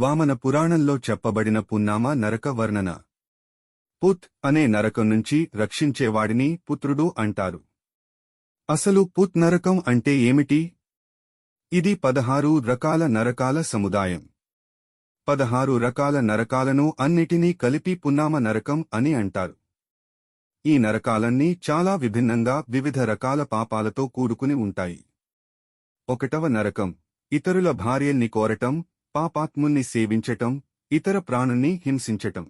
వామన పురాణంలో చెప్పబడిన పున్నామ నరక వర్ణన. పుత్ అనే నరకం నుంచి రక్షించేవాడిని పుత్రుడు అంటారు. అసలు పుత్ నరకం అంటే ఏమిటి? ఇది పదహారు రకాల నరకాల సముదాయం. పదహారు రకాల నరకాలను అన్నిటినీ కలిపి పున్నామ నరకం అని అంటారు. ఈ నరకాలన్నీ చాలా విభిన్నంగా వివిధ రకాల పాపాలతో కూడుకుని ఉంటాయి. ఒకటవ నరకం ఇతరుల భార్యల్ని కోరటం పాపాత్ముణ్ణి సేవించటం ఇతర ప్రాణుణ్ణి హింసించటం.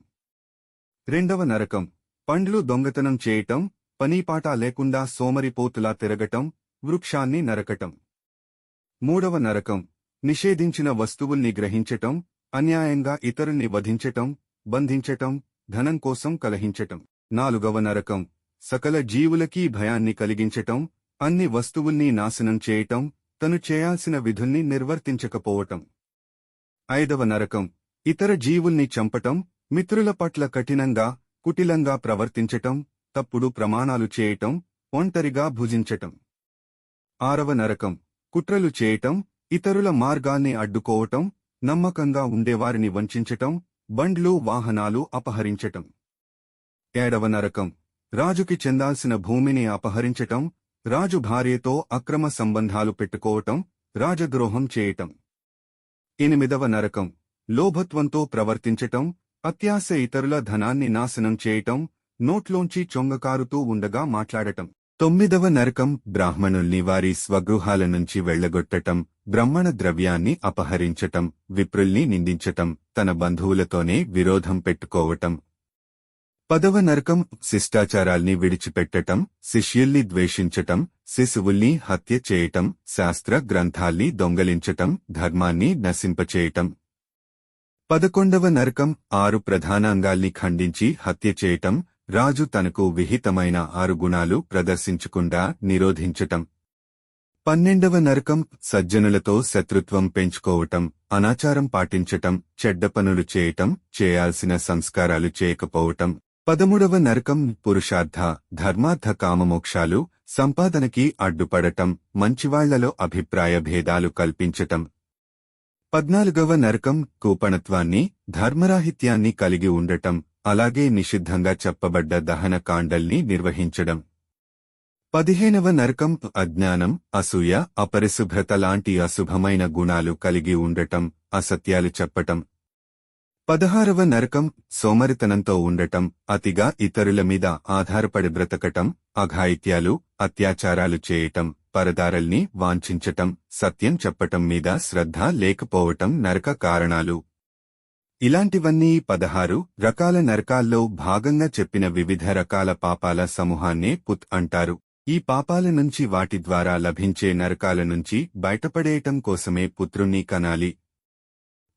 రెండవ నరకం పండ్లు దొంగతనం చేయటం పనీపాటా లేకుండా సోమరిపోతులా తిరగటం వృక్షాన్ని నరకటం. మూడవ నరకం నిషేధించిన వస్తువుల్ని గ్రహించటం అన్యాయంగా ఇతరుల్ని వధించటం బంధించటం ధనం కోసం కలహించటం. నాలుగవ నరకం సకల జీవులకీ భయాన్ని కలిగించటం అన్ని వస్తువుల్ని నాశనం చేయటం తను చేయాల్సిన విధుల్ని నిర్వర్తించకపోవటం. ఐదవ నరకం. ఇతర జీవుల్ని చంపటం మిత్రుల పట్ల కఠినంగా కుటిలంగా ప్రవర్తించటం తప్పుడు ప్రమాణాలు చేయటం ఒంటరిగా భుజించటం. ఆరవ నరకం. కుట్రలు చేయటం ఇతరుల మార్గాల్ని అడ్డుకోవటం నమ్మకంగా ఉండేవారిని వంచించటం బండ్లు వాహనాలు అపహరించటం. ఏడవ నరకం. రాజుకి చెందాల్సిన భూమిని అపహరించటం రాజు భార్యతో అక్రమ సంబంధాలు పెట్టుకోవటం రాజద్రోహం చేయటం. ఎనిమిదవ నరకం. లోభత్వంతో ప్రవర్తించటం అత్యాశ ఇతరుల ధనాన్ని నాశనం చేయటం నోట్లోంచి చొంగకారుతూ ఉండగా మాట్లాడటం. తొమ్మిదవ నరకం బ్రాహ్మణుల్ని వారి స్వగృహాల నుంచి వెళ్ళగొట్టటం బ్రహ్మణ ద్రవ్యాన్ని అపహరించటం విప్రుల్ని నిందించటం తన బంధువులతోనే విరోధం పెట్టుకోవటం. పదవ నరకం శిష్టాచారాల్ని విడిచిపెట్టటం శిష్యుల్ని ద్వేషించటం శిశువుల్ని హత్య చేయటం శాస్త్ర గ్రంథాల్ని దొంగలించటం ధర్మాన్ని నశింపచేయటం. పదకొండవ నరకం ఆరు ప్రధాన అంగాల్ని ఖండించి హత్య చేయటం రాజు తనకు విహితమైన ఆరు గుణాలు ప్రదర్శించకుండా నిరోధించటం. పన్నెండవ నరకం సజ్జనులతో శత్రుత్వం పెంచుకోవటం అనాచారం పాటించటం చెడ్డ పనులు చేయటం చేయాల్సిన సంస్కారాలు చేయకపోవటం. పదమూడవ నరకం పురుషార్థ ధర్మార్థ కామమోక్షాలు సంపాదనకి అడ్డుపడటం మంచివాళ్ళలో అభిప్రాయ భేదాలు కల్పించటం. పద్నాలుగవ నరకం కూపణత్వాన్ని ధర్మరాహిత్యాన్ని కలిగి ఉండటం అలాగే నిషిద్ధంగా చెప్పబడ్డ దహన కాండల్ని నిర్వహించడం. పదిహేనవ నరకం అజ్ఞానం అసూయ అపరిశుభ్రత లాంటి అశుభమైన గుణాలు కలిగి ఉండటం అసత్యాలు చెప్పటం. పదహారవ నరకం సోమరితనంతో ఉండటం అతిగా ఇతరుల మీద ఆధారపడి బ్రతకటం అఘాయిత్యాలు అత్యాచారాలు చేయటం పరదారల్ని వాంఛించటం సత్యం చెప్పటం మీద శ్రద్ధ లేకపోవటం నరక కారణాలు. ఇలాంటివన్నీ పదహారు రకాల నరకాల్లో భాగంగా చెప్పిన వివిధ రకాల పాపాల సమూహాన్నే పుత్ అంటారు. ఈ పాపాల నుంచి వాటి ద్వారా లభించే నరకాల నుంచి బయటపడేయటం కోసమే పుత్రుణ్ణి కనాలి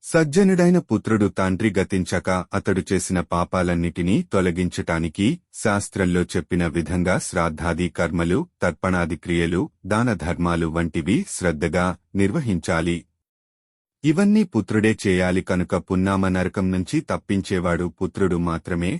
సజ్జనుడైన పుత్రుడు తండ్రి గతించక అతడు చేసిన పాపాలన్నిటినీ తొలగించటానికి శాస్త్రంలో చెప్పిన విధంగా శ్రాద్ధాది కర్మలు తర్పణాది క్రియలు దాన ధర్మాలు వంటివి శ్రద్ధగా నిర్వహించాలి. ఇవన్నీ పుత్రుడే చేయాలి కనుక పున్నామ నరకం నుంచి తప్పించేవాడు పుత్రుడు మాత్రమే